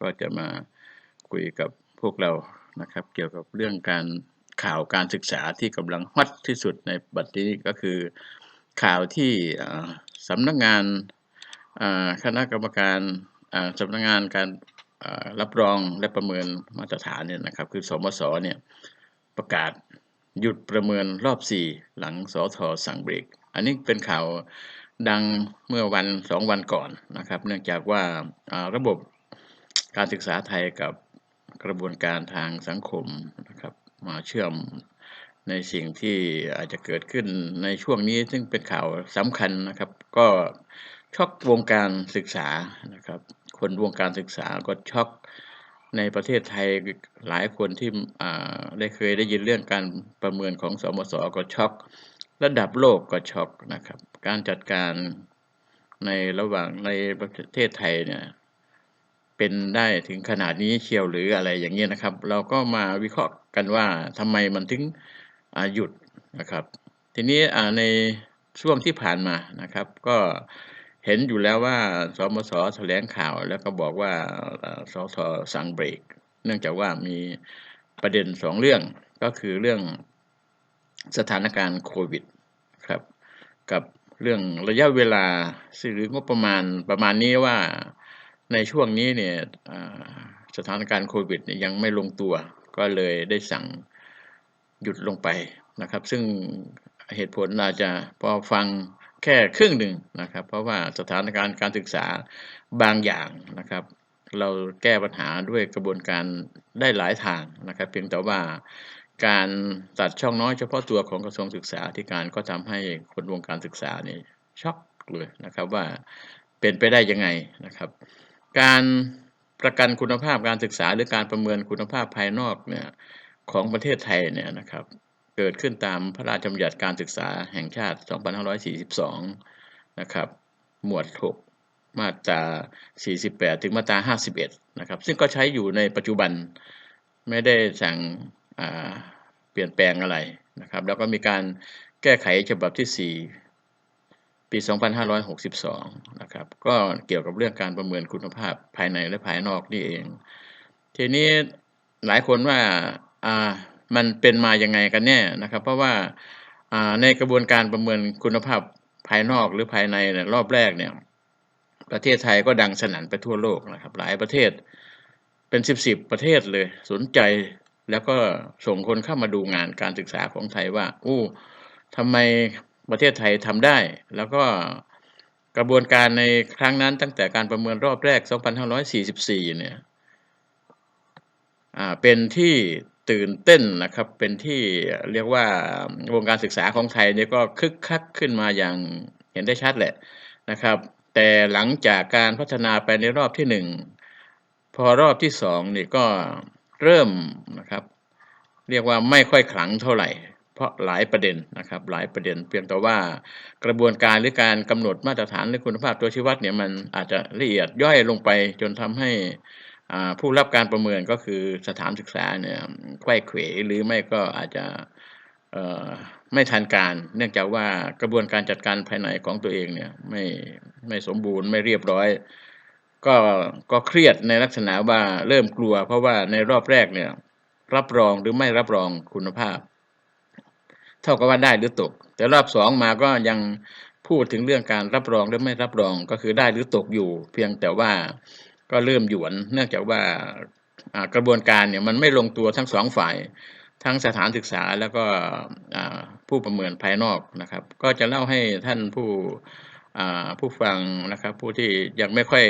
ก็จะมาคุยกับพวกเรานะครับ เกี่ยวกับเรื่องการข่าวการศึกษาที่กำลังฮอตที่สุดในบัดนี้ก็คือข่าวที่สำนักงานคณะกรรมการสำนักงานการรับรองและประเมินมาตรฐานเนี่ยนะครับ คือสมศเนี่ยประกาศหยุดประเมินรอบ 4 หลังสอทอสั่งเบรก อันนี้เป็นข่าวดังเมื่อวันสองวันก่อนนะครับ เนื่องจากว่าระบบ การศึกษาไทยกับกระบวนการทางสังคมนะครับมาเชื่อมในสิ่งที่อาจจะเกิดขึ้นในช่วงนี้ซึ่งเป็นข่าวสำคัญนะครับ ก็ช็อกวงการศึกษานะครับ คนวงการศึกษาก็ช็อกในประเทศไทยหลายคนที่ได้เคยได้ยินเรื่องการประเมินของสมศก็ช็อก ระดับโลกก็ช็อกนะครับ การจัดการในระหว่างในประเทศไทยเนี่ย เป็นได้ถึงขนาดนี้เชียวหรืออะไรอย่างเงี้ยนะครับ เราก็มาวิเคราะห์กันว่าทำไมมันถึงหยุดนะครับ ทีนี้ในช่วงที่ผ่านมานะครับ ก็เห็นอยู่แล้วว่าสมศแถลงข่าวแล้วก็บอกว่าอ่าสสั่งเบรก เนื่องจากว่ามีประเด็นสองเรื่องก็คือเรื่องสถานการณ์โควิดครับ กับเรื่องระยะเวลาซึ่งหรืองบประมาณประมาณนี้ว่า ในช่วงนี้เนี่ยสถานการณ์โควิดยยังไม่ลงตัว ก็เลยได้สั่งหยุดลงไปนะครับ ซึ่งเหตุผลอาจจะพอฟังแค่ครึ่งหนึ่งนะครับ เพราะว่าสถานการณ์การศึกษาบางอย่างนะครับ เราแก้ปัญหาด้วยกระบวนการได้หลายทางนะครับ เพียงแต่ว่าการตัดช่องน้อยเฉพาะตัวของกระทรวงศึกษาธิการก็ทำให้คนวงการศึกษานี่ช็อกเลยนะครับว่าเป็นไปได้ยังไงนะครับ การประกันคุณภาพการศึกษาหรือการประเมินคุณภาพภายนอกเนี่ยของประเทศไทยเนี่ยนะครับเกิดขึ้นตามพระราชบัญญัติการศึกษาแห่งชาติ 2542 นะครับ หมวด 6 มาตรา 48 ถึงมาตรา 51 นะครับ ซึ่งก็ใช้อยู่ในปัจจุบันไม่ได้สั่งเปลี่ยนแปลงอะไรนะครับ แล้วก็มีการแก้ไขฉบับที่ 4 ปี 2562 นะครับ ก็เกี่ยวกับเรื่องการประเมินคุณภาพภายในและภายนอกนี่เอง ทีนี้หลายคนว่าอ่ามันเป็นมายังไงกันแน่นะครับ เพราะว่าอ่าในกระบวนการประเมินคุณภาพภายนอกหรือภายในเนี่ยรอบแรกเนี่ย ประเทศไทยก็ดังสนั่นไปทั่วโลกนะครับ หลายประเทศเป็นสิบสิบประเทศเลยสนใจแล้วก็ส่งคนเข้ามาดูงานการศึกษาของไทยว่า อู้ทำไม ประเทศไทยทำได้ แล้วก็กระบวนการในครั้งนั้นตั้งแต่การประเมินรอบแรก 2544 เนี่ยเป็นที่ตื่นเต้นนะครับ เป็นที่เรียกว่าวงการศึกษาของไทยเนี่ยก็คึกคักขึ้นมาอย่างเห็นได้ชัดแหละนะครับ แต่หลังจากการพัฒนาไปในรอบที่หนึ่งพอรอบที่สองนี่ก็เริ่มนะครับ เรียกว่าไม่ค่อยขลังเท่าไหร่ เพราะหลายประเด็นนะครับหลายประเด็น เพียงแต่ว่ากระบวนการหรือการกำหนดมาตรฐานหรือคุณภาพตัวชี้วัดเนี่ยมันอาจจะละเอียดย่อยลงไปจนทำให้ผู้รับการประเมินก็คือสถานศึกษาเนี่ยไขว้เขวหรือไม่ก็อาจจะไม่ทันการ เนื่องจากว่ากระบวนการจัดการภายในของตัวเองเนี่ยไม่ไม่สมบูรณ์ไม่เรียบร้อย ก็ก็เครียดในลักษณะว่าเริ่มกลัว เพราะว่าในรอบแรกเนี่ยรับรองหรือไม่รับรองคุณภาพ เท่ากับว่าได้หรือตก แต่รอบสองมาก็ยังพูดถึงเรื่องการรับรองหรือไม่รับรองก็คือได้หรือตกอยู่ เพียงแต่ว่าก็เริ่มหยวน เนื่องจากว่ากระบวนการเนี่ยมันไม่ลงตัวทั้งสองฝ่าย ทั้งสถานศึกษาแล้วก็ผู้ประเมินภายนอกนะครับ ก็จะเล่าให้ท่านผู้ผู้ฟังนะครับ ผู้ที่ยังไม่ค่อย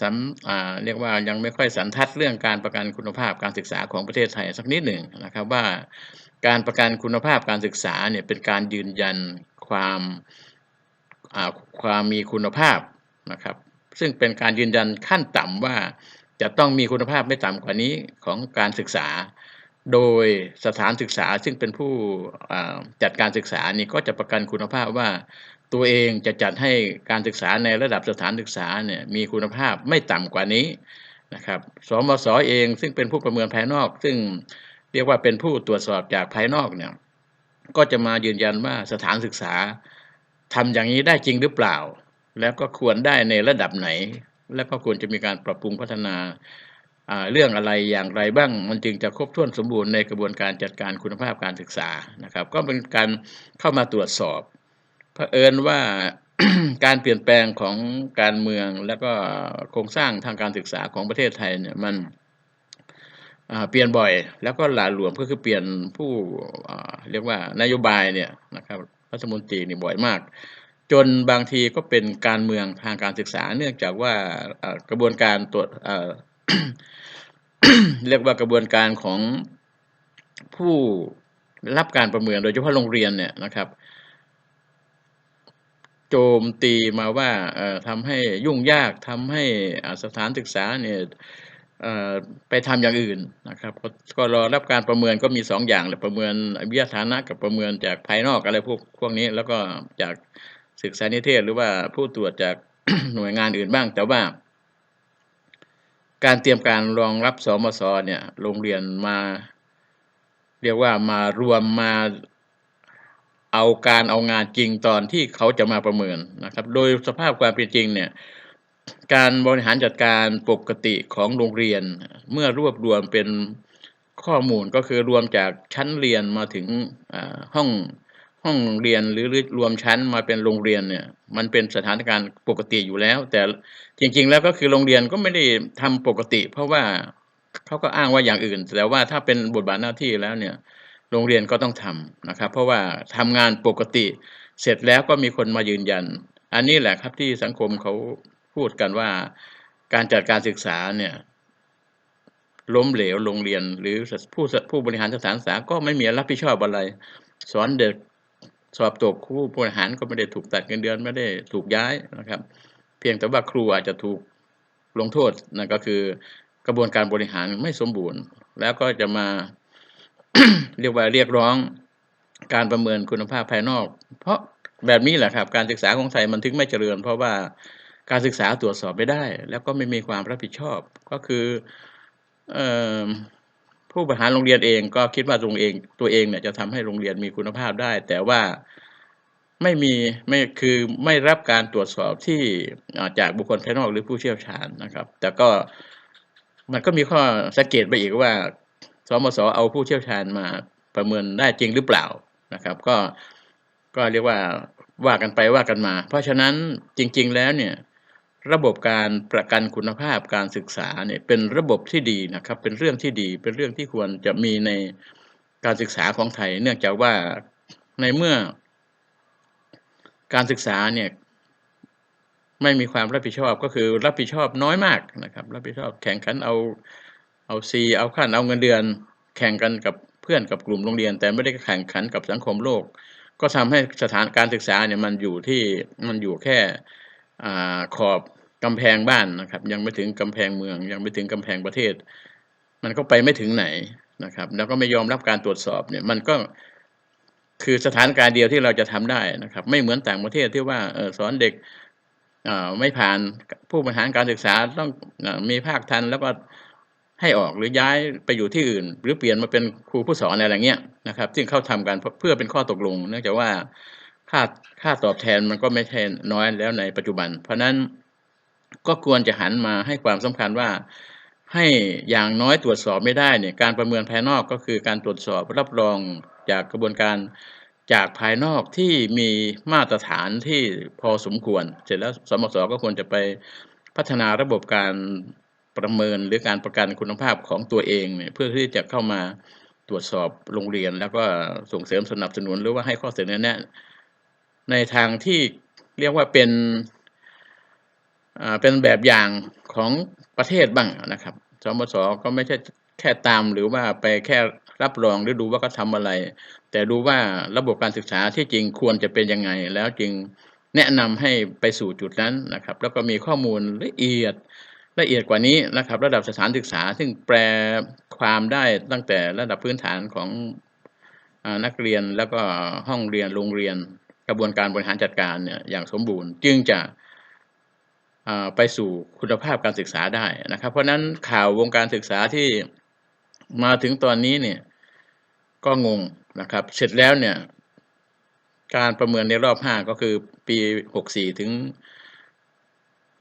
สำอ่าเรียกว่ายังไม่ค่อยสันทัดเรื่องการประกันคุณภาพการศึกษาของประเทศไทยสักนิดหนึ่งนะครับว่าการประกันคุณภาพการศึกษาเนี่ยเป็นการยืนยันความอ่าความมีคุณภาพนะครับ ซึ่งเป็นการยืนยันขั้นต่ำว่าจะต้องมีคุณภาพไม่ต่ำกว่านี้ของการศึกษา โดยสถานศึกษาซึ่งเป็นผู้อ่าจัดการศึกษานี่ก็จะประกันคุณภาพว่า ตัวเองจะจัดให้การศึกษาในระดับสถานศึกษาเนี่ยมีคุณภาพไม่ต่ำกว่านี้นะครับสมศเองซึ่งเป็นผู้ประเมินภายนอก ซึ่งเรียกว่าเป็นผู้ตรวจสอบจากภายนอกเนี่ยก็จะมายืนยันว่าสถานศึกษาทำอย่างนี้ได้จริงหรือเปล่า แล้วก็ควรได้ในระดับไหน และก็ควรจะมีการปรับปรุงพัฒนาเรื่องอะไรอย่างไรบ้าง มันจึงจะครบถ้วนสมบูรณ์ในกระบวนการจัดการคุณภาพการศึกษานะครับ ก็เป็นการเข้ามาตรวจสอบ เผอิญว่าการเปลี่ยนแปลงของการเมืองและก็โครงสร้างทางการศึกษาของประเทศไทยเนี่ยมันเปลี่ยนบ่อย แล้วก็หลาหลวมก็คือเปลี่ยนผู้เรียกว่านโยบายเนี่ยนะครับรัฐมนตรีนี่บ่อยมาก จนบางทีก็เป็นการเมืองทางการศึกษา เนื่องจากว่ากระบวนการตรวจเรียกว่ากระบวนการของผู้รับการประเมินโดยเฉพาะโรงเรียนเนี่ยนะครับ โจมตีมาว่าทำให้ยุ่งยากทำให้อาสถานศึกษาเนี่ยไปทำอย่างอื่นนะครับก็รอรับการประเมินก็มีสองอย่างแหละประเมินวิทยาฐานะกับประเมินจากภายนอกอะไรพวกพวกนี้ แล้วก็จากศึกษานิเทศหรือว่าผู้ตรวจจากหน่วยงานอื่นบ้าง แต่ว่าการเตรียมการรองรับสมศเนี่ยโรงเรียนมา เรียกว่ามารวมมา เอาการเอางานจริงตอนที่เขาจะมาประเมินนะครับ โดยสภาพความเป็นจริงเนี่ยการบริหารจัดการปกติของโรงเรียน เมื่อรวบรวมเป็นข้อมูลก็คือรวมจากชั้นเรียนมาถึงห้องห้องเรียนหรือรวมชั้นมาเป็นโรงเรียนเนี่ยมันเป็นสถานการณ์ปกติอยู่แล้ว แต่จริง ๆ แล้วก็คือโรงเรียนก็ไม่ได้ทำปกติ เพราะว่าเขาก็อ้างว่าอย่างอื่น แต่ว่าถ้าเป็นบทบาทหน้าที่แล้วเนี่ย โรงเรียนก็ต้องทำนะครับ เพราะว่าทำงานปกติเสร็จแล้วก็มีคนมายืนยัน อันนี้แหละครับที่สังคมเขาพูดกันว่าการจัดการศึกษาเนี่ยล้มเหลวโรงเรียน หรือผู้ผู้บริหารสถานศึกษาก็ไม่มีรับผิดชอบอะไร สอนเด็กสอบตกครูบริหารก็ไม่ได้ถูกตัดเงินเดือนไม่ได้ถูกย้ายนะครับ เพียงแต่ว่าครูอาจจะถูกลงโทษนั่นก็คือกระบวนการบริหารไม่สมบูรณ์ แล้วก็จะมา เรียกว่าเรียกร้องการประเมินคุณภาพภายนอก เพราะแบบนี้แหละครับ การศึกษาของไทยมันถึงไม่เจริญ เพราะว่าการศึกษาตรวจสอบไม่ได้ แล้วก็ไม่มีความรับผิดชอบ ก็คืออผู้บริหารโรงเรียนเองก็คิดว่าตัวเองตัวเองเนี่ยจะทำให้โรงเรียนมีคุณภาพได้ แต่ว่าไม่มีไม่คือไม่รับการตรวจสอบที่จากบุคคลภายนอกหรือผู้เชี่ยวชาญนะครับ แต่ก็มันก็มีข้อสังเกตไปอีกว่า สมศเอาผู้เชี่ยวชาญมาประเมินได้จริงหรือเปล่านะครับ ก็ก็เรียกว่าว่ากันไปว่ากันมา เพราะฉะนั้นจริง ๆ แล้วเนี่ยระบบการประกันคุณภาพการศึกษาเนี่ยเป็นระบบที่ดีนะครับ เป็นเรื่องที่ดีเป็นเรื่องที่ควรจะมีในการศึกษาของไทย เนื่องจากว่าในเมื่อการศึกษาเนี่ยไม่มีความรับผิดชอบก็คือรับผิดชอบน้อยมากนะครับ รับผิดชอบแข่งขันเอา เอาซีเอาขั้นเอาเงินเดือน แข่งกันกับเพื่อนกับกลุ่มโรงเรียน แต่ไม่ได้แข่งขันกับสังคมโลก ก็ทำให้สถานการศึกษาเนี่ยมันอยู่ที่มันอยู่แค่อขอบกำแพงบ้านนะครับ ยังไม่ถึงกำแพงเมือง ยังไม่ถึงกำแพงประเทศ มันก็ไปไม่ถึงไหนนะครับ แล้วก็ไม่ยอมรับการตรวจสอบเนี่ยมันก็คือสถานการณ์เดียวที่เราจะทำได้นะครับ ไม่เหมือนต่างประเทศที่ว่าออสอนเด็กอ่าไม่ผ่านผู้บริหารการศึกษาต้องอามีภาคทันแล้วก็ ให้ออกหรือย้ายไปอยู่ที่อื่น หรือเปลี่ยนมาเป็นครูผู้สอนอะไรเงี้ยนะครับ ซึ่งเขาทำกันเพื่อเป็นข้อตกลง เนื่องจากว่าค่าค่าตอบแทนมันก็ไม่ใช่น้อยแล้วในปัจจุบัน เพราะนั้นก็ควรจะหันมาให้ความสำคัญว่าให้อย่างน้อยตรวจสอบไม่ได้เนี่ยการประเมินภายนอกก็คือการตรวจสอบรับรองจากกระบวนการจากภายนอกที่มีมาตรฐานที่พอสมควร เสร็จแล้วสมศก็ควรจะไปพัฒนาระบบการ ประเมินหรือการประกันคุณภาพของตัวเองเนี่ยเพื่อที่จะเข้ามาตรวจสอบโรงเรียน แล้วก็ส่งเสริมสนับสนุนหรือว่าให้ข้อเสนอแนะในทางที่เรียกว่าเป็นเป็นแบบอย่างของประเทศบ้างนะครับ สมศก็ไม่ใช่แค่ตามหรือว่าไปแค่รับรองหรือดูว่าเขาทำอะไร แต่ดูว่าระบบการศึกษาที่จริงควรจะเป็นยังไง แล้วจึงแนะนำให้ไปสู่จุดนั้นนะครับ แล้วก็มีข้อมูลละเอียด ละเอียดกว่านี้นะครับ ระดับสถานศึกษา ซึ่งแปลความได้ตั้งแต่ระดับพื้นฐานของอนักเรียนแล้วก็ห้องเรียนโรงเรียนกระบวนการบริหารจัดการเนี่ยอย่างสมบูรณ์ จึงจะไปสู่คุณภาพการศึกษาได้นะครับ เพราะฉะนั้นข่าววงการศึกษาที่มาถึงตอนนี้เนี่ยก็งงนะครับ เสร็จแล้วเนี่ยการประเมินในรอบห้าก็คือปีหกสี่ถึง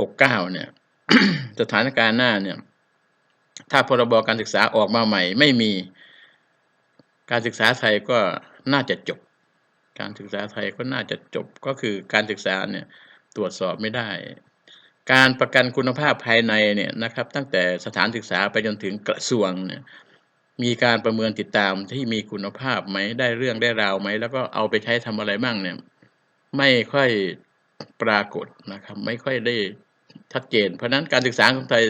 หกเก้าเนี่ย สถานการณ์หน้าเนี่ย ถ้าพรบการศึกษาออกมาใหม่ ไม่มีการศึกษาไทยก็น่าจะจบ การศึกษาไทยก็น่าจะจบก็คือการศึกษาเนี่ยตรวจสอบไม่ได้ การประกันคุณภาพภายในเนี่ยนะครับ ตั้งแต่สถานศึกษาไปจนถึงกระทรวงเนี่ยมีการประเมินติดตามที่มีคุณภาพไหมได้เรื่องได้ราวไหม แล้วก็เอาไปใช้ทำอะไรบ้างเนี่ย ไม่ค่อยปรากฏนะครับ ไม่ค่อยได้ ชัดเจน เพราะนั้นการศึกษาของไทย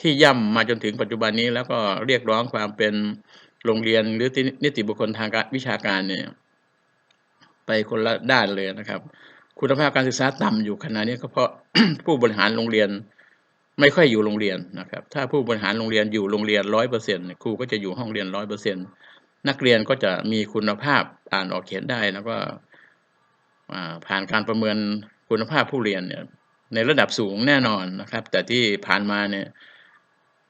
ที่ย่ำมาจนถึงปัจจุบันนี้ แล้วก็เรียกร้องความเป็นโรงเรียนหรือนิติบุคคลทางวิชาการเนี่ยไปคนละด้านเลยนะครับ คุณภาพการศึกษาต่ำอยู่ขณะนี้ก็เพราะผู้บริหารโรงเรียนไม่ค่อยอยู่โรงเรียนนะครับ ถ้าผู้บริหารโรงเรียนอยู่โรงเรียนร้อยเปอร์เซ็นต์ครูก็จะอยู่ห้องเรียนร้อยเปอร์เซ็นต์นักเรียนก็จะมีคุณภาพอ่านออกเขียนได้แล้วก็ผ่านการประเมินคุณภาพผู้เรียนเนี่ย ในระดับสูงแน่นอนนะครับ แต่ที่ผ่านมาเนี่ย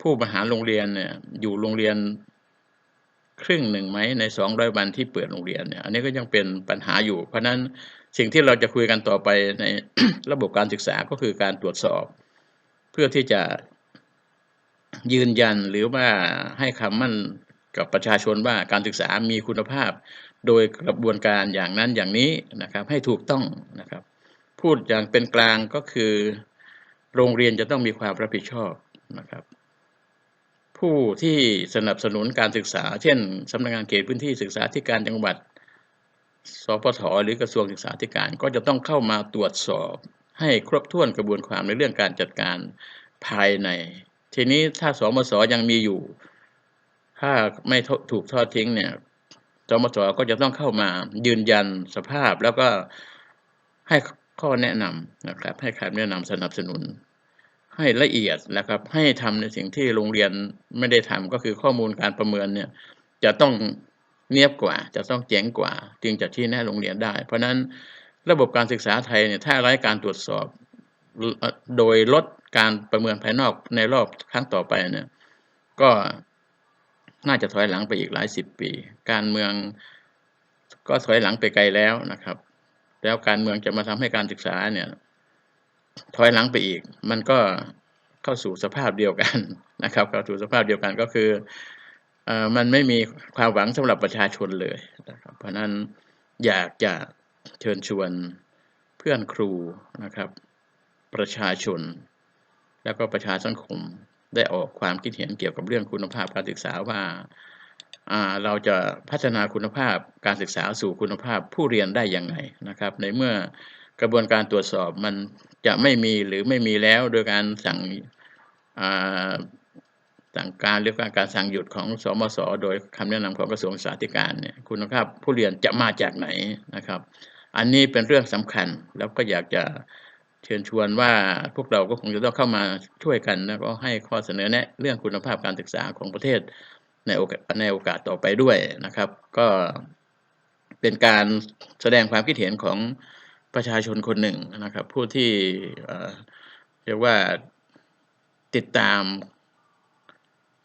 ผู้บริหารโรงเรียนเนี่ยอยู่โรงเรียนครึ่งหนึ่งไหมในสองร้อยวันที่เปิดโรงเรียนเนี่ยอันนี้ก็ยังเป็นปัญหาอยู่ เพราะนั้นสิ่งที่เราจะคุยกันต่อไปในระบบการศึกษาก็คือการตรวจสอบ เพื่อที่จะยืนยันหรือว่าให้คำมั่นกับประชาชนว่าการศึกษามีคุณภาพ โดยกระบวนการอย่างนั้นอย่างนี้นะครับ ให้ถูกต้องนะครับ พูดอย่างเป็นกลางก็คือ โรงเรียนจะต้องมีความรับผิดชอบนะครับ ผู้ที่สนับสนุนการศึกษา เช่นสำนักงานเขตพื้นที่ศึกษาธิการจังหวัด สพทหรือกระทรวงศึกษาธิการก็จะต้องเข้ามาตรวจสอบให้ครบถ้วนกระบวนความในเรื่องการจัดการภายใน ทีนี้ถ้าสมศยังมีอยู่ ถ้าไม่ถูกทอดทิ้งเนี่ยสมศก็จะต้องเข้ามายืนยันสภาพแล้วก็ให้ ข้อแนะนำนะครับ ให้คำแนะนำสนับสนุน ให้ละเอียดนะครับ ให้ทำในสิ่งที่โรงเรียนไม่ได้ทำก็คือข้อมูลการประเมินเนี่ยจะต้องเนียบกว่า จะต้องเจ๋งกว่า จึงจะที่แน่โรงเรียนได้ เพราะนั้นระบบการศึกษาไทยเนี่ยถ้าไร้การตรวจสอบโดยลดการประเมินภายนอกในรอบครั้งต่อไปเนี่ยก็น่าจะถอยหลังไปอีกหลายสิบปี การเมืองก็ถอยหลังไปไกลแล้วนะครับ แล้วการเมืองจะมาทำให้การศึกษาเนี่ย ถอยหลังไปอีก มันก็เข้าสู่สภาพเดียวกันนะครับ เข้าสู่สภาพเดียวกันก็คือมันไม่มีความหวังสำหรับประชาชนเลยนะครับ เพราะนั้นอยากจะเชิญชวนเพื่อนครูนะครับ ประชาชน แล้วก็ประชาสังคมได้ออกความคิดเห็นเกี่ยวกับเรื่องคุณภาพการศึกษาว่า เราจะพัฒนาคุณภาพการศึกษาสู่คุณภาพผู้เรียนได้อย่างไรนะครับ ในเมื่อกระบวนการตรวจสอบมันจะไม่มีหรือไม่มีแล้วโดยการสั่งสั่งการหรือการการสั่งหยุดของสมศโดยคำแนะนำของกระทรวงสาธารณสุขเนี่ยคุณภาพผู้เรียนจะมาจากไหนนะครับ อันนี้เป็นเรื่องสำคัญแล้วก็อยากจะเชิญชวนว่าพวกเราก็คงจะต้องเข้ามาช่วยกัน แล้วก็ให้ข้อเสนอแนะเรื่องคุณภาพการศึกษาของประเทศ ในโอกาสในโอกาสต่อไปด้วยนะครับ ก็เป็นการแสดงความคิดเห็นของประชาชนคนหนึ่งนะครับ ผู้ที่เรียกว่าติดตาม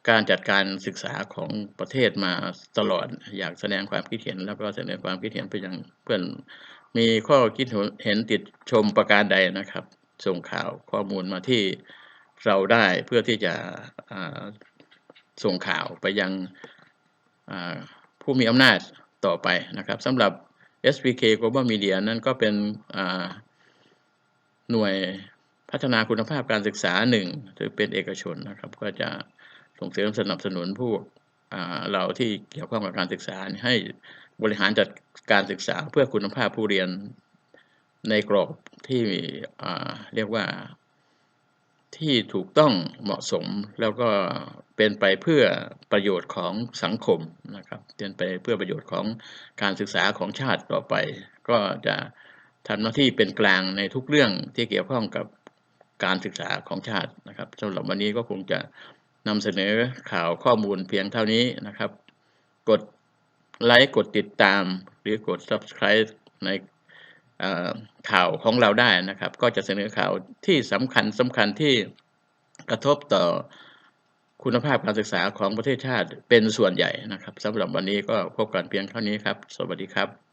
การจัดการศึกษาของประเทศมาตลอด อยากแสดงความคิดเห็น แล้วก็เสนอความคิดเห็นไปยังเพื่อนมีข้อคิดเห็นติดชมประการใดนะครับ ส่งข่าวข้อมูลมาที่เราได้เพื่อที่จะ ส่งข่าวไปยังผู้มีอำนาจต่อไปนะครับสำหรับ SPK Global Media นั้นก็เป็นหน่วยพัฒนาคุณภาพการศึกษาหนึ่งหรือเป็นเอกชนนะครับ ก็จะส่งเสริมสนับสนุนผู้เราที่เกี่ยวข้องกับการศึกษาให้บริหารจัดการศึกษาเพื่อคุณภาพผู้เรียนในกรอบที่เรียกว่าที่ถูกต้องเหมาะสมแล้วก็ เป็นไปเพื่อประโยชน์ของสังคมนะครับเป็นไปเพื่อประโยชน์ของการศึกษาของชาติต่อไป ก็จะทำหน้าที่เป็นกลางในทุกเรื่องที่เกี่ยวข้องกับการศึกษาของชาตินะครับสำหรับวันนี้ก็คงจะนำเสนอข่าวข้อมูลเพียงเท่านี้นะครับ กดไลค์กดติดตาม หรือกด subscribe ในข่าวของเราได้นะครับ ก็จะเสนอข่าวที่สำคัญสำคัญที่กระทบต่อ คุณภาพการศึกษาของประเทศชาติเป็นส่วนใหญ่นะครับสำหรับวันนี้ก็พบกันเพียงเท่านี้ครับ สวัสดีครับ